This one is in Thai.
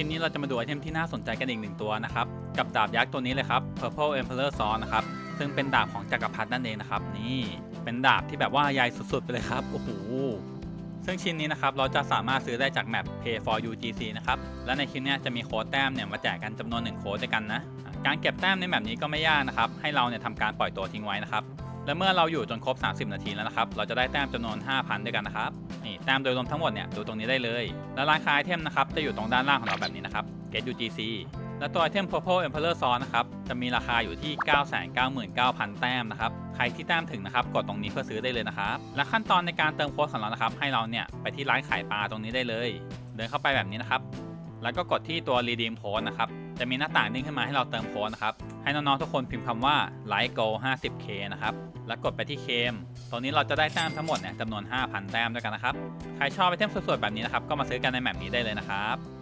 ลิปนี้เราจะมาดูไอเทมที่น่าสนใจกันอีกหนึ่งตัวนะครับ กับดาบยักษ์ตัวนี้เลยครับ Purple Emperor Sword นะครับ ซึ่งเป็นดาบของจักรพรรดินั่นเองนะครับ นี่เป็นดาบที่แบบว่าใหญ่สุดๆ ไปเลยครับ โอ้โห ซึ่งชิ้นนี้นะครับ เราจะสามารถซื้อได้จากแมป Pay for UGC นะครับ และในคลิปนี้จะมีโค้ดแต้มเนี่ยมาแจกกันจำนวน1โค้ดด้วยกันนะ การเก็บแต้มในแบบนี้ก็ไม่ยากนะครับ ให้เราเนี่ยทำการปล่อยตัวทิ้งไว้นะครับ และเมื่อเราอยู่จนครบ 30 นาทีแล้วนะครับ เราจะได้แต้มจำนวน 5,000 ด้วยกันนะครับ นี่แต้มโดยรวมทั้งหมดเนี่ยดูตรงนี้ได้เลย และร้านค้าไอเทมนะครับจะอยู่ตรงด้านล่างของเราแบบนี้นะครับ Get UGC และตัวไอเทม Purple Emperor s o r นะครับ จะมีราคาอยู่ที่ 999,000 แต้มนะครับ ใครที่แต้มถึงนะครับ กดตรงนี้เพื่อซื้อได้เลยนะครับ และขั้นตอนในการเติมโค้ดของเรานะครับ ให้เราเนี่ยไปที่ร้านขายปลาตรงนี้ได้เลย เดินเข้าไปแบบนี้นะครับ แล้วก็กดที่ตัว redeem code นะครับ จะมีหน้าต่างนิ่งขึ้นมาให้เราเติมโค้ดนะครับ ให้น้องๆทุกคนพิมพ์คำว่า like go 50k นะครับ แล้วกดไปที่เคมตรงนี้เราจะได้แต้มทั้งหมดเนี่ยจำนวน 5,000 แต้มด้วยกันนะครับ ใครชอบไอเทมสวยๆแบบนี้นะครับ ก็มาซื้อกันในแมปนี้ได้เลยนะครับ